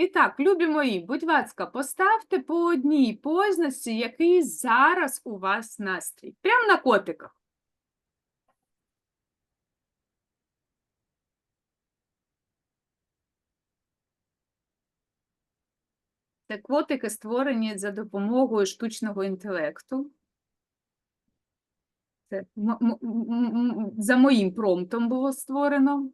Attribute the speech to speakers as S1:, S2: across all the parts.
S1: І так, любі мої, будь ласка, поставте по одній позначці, який зараз у вас настрій. Прямо на котиках. Це котики створені за допомогою штучного інтелекту. Це за моїм промптом було створено.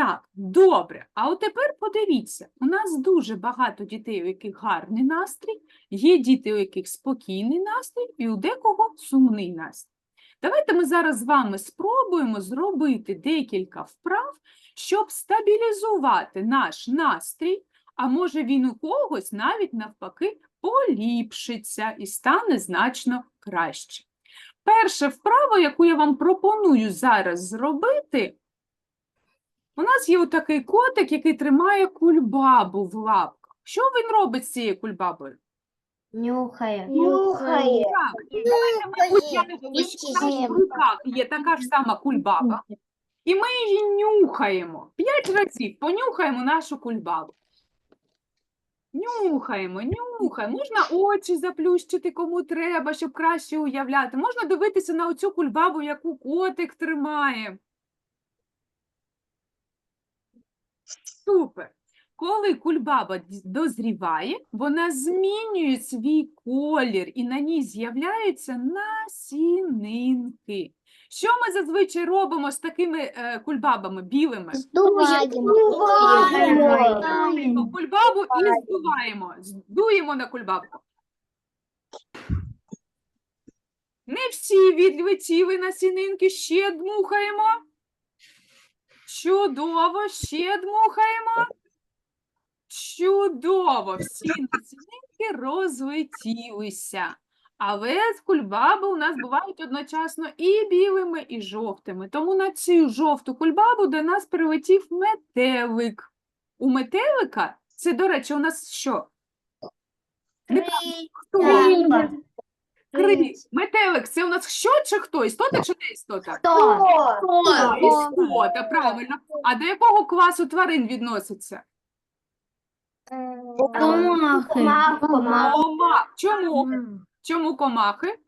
S1: Так, добре. А от тепер подивіться, у нас дуже багато дітей, у яких гарний настрій, є діти, у яких спокійний настрій, і у декого сумний настрій. Давайте ми зараз з вами спробуємо зробити декілька вправ, щоб стабілізувати наш настрій, а може він у когось навіть навпаки поліпшиться і стане значно краще. Перша вправа, яку я вам пропоную зараз зробити, у нас є отакий котик, який тримає кульбабу в лапках. Що він робить з цією кульбабою?
S2: Нюхає.
S3: Нюхає.
S1: Правильно, давайте ми уявимо, що у нас руках є така ж сама кульбаба, і ми її нюхаємо. П'ять разів понюхаємо нашу кульбабу. Нюхаємо, нюхаємо. Можна очі заплющити, кому треба, щоб краще уявляти. Можна дивитися на оцю кульбабу, яку котик тримає. Супер. Коли кульбаба дозріває, вона змінює свій колір і на ній з'являються насінинки. Що ми зазвичай робимо з такими е, кульбабами білими? Правильно, Кульбабу і здуваємо. Здуємо на кульбабку. Не всі відлетіли насінинки, ще дмухаємо. Чудово, ще дмухаємо. Чудово, всі насінинки розлетілися. Але кульбаби у нас бувають одночасно і білими, і жовтими. Тому на цю жовту кульбабу до нас прилетів метелик. У метелика це, до речі, у нас що? Не хто? Криль. Метелик, це у нас що чи хто? Істота чи не істота? Хто? Істота, правильно. А до якого класу тварин відноситься?
S2: Комахи.
S1: Комахи. Чому? Чому комахи?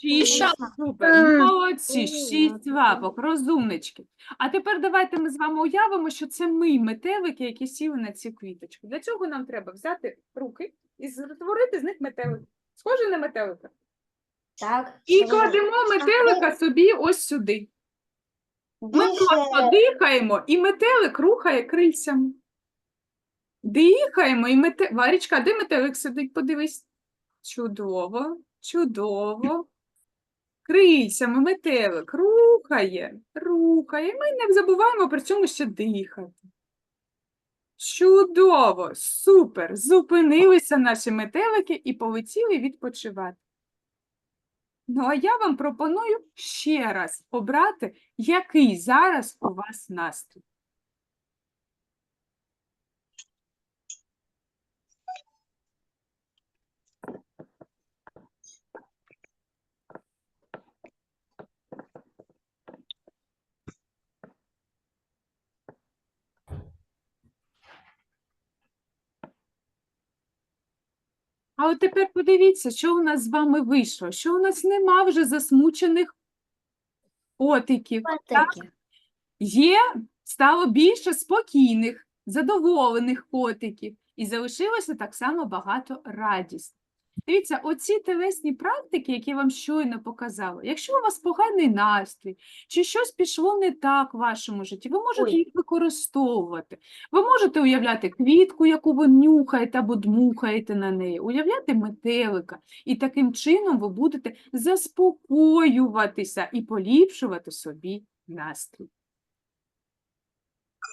S1: Шість. Супер. Молодці, шість лапок, розумнички. А тепер давайте ми з вами уявимо, що це ми, метелики, які сіли на ці квіточки. Для цього нам треба взяти руки і створити з них метелик. Схоже на метелика.
S2: Так.
S1: І кладемо метелика собі ось сюди. Ми просто дихаємо, і метелик рухає крильцями. Дихаємо, і мете... Варічка, де метелик сидить? Подивись. Чудово, чудово. Крильцями метелик рухає, рухає. Ми не забуваємо при цьому ще дихати. Чудово, супер. Зупинилися наші метелики і полетіли відпочивати. Ну, а я вам пропоную ще раз обрати, який зараз у вас настрій. А от тепер подивіться, що у нас з вами вийшло, що у нас нема вже засмучених котиків. Так? Є, стало більше спокійних, задоволених котиків, і залишилося так само багато радісних. Дивіться, оці телесні практики, які я вам щойно показала, якщо у вас поганий настрій, чи щось пішло не так в вашому житті, ви можете
S2: Ой.
S1: їх використовувати. Ви можете уявляти квітку, яку ви нюхаєте або дмухаєте на неї, уявляти метелика, і таким чином ви будете заспокоюватися і поліпшувати собі настрій.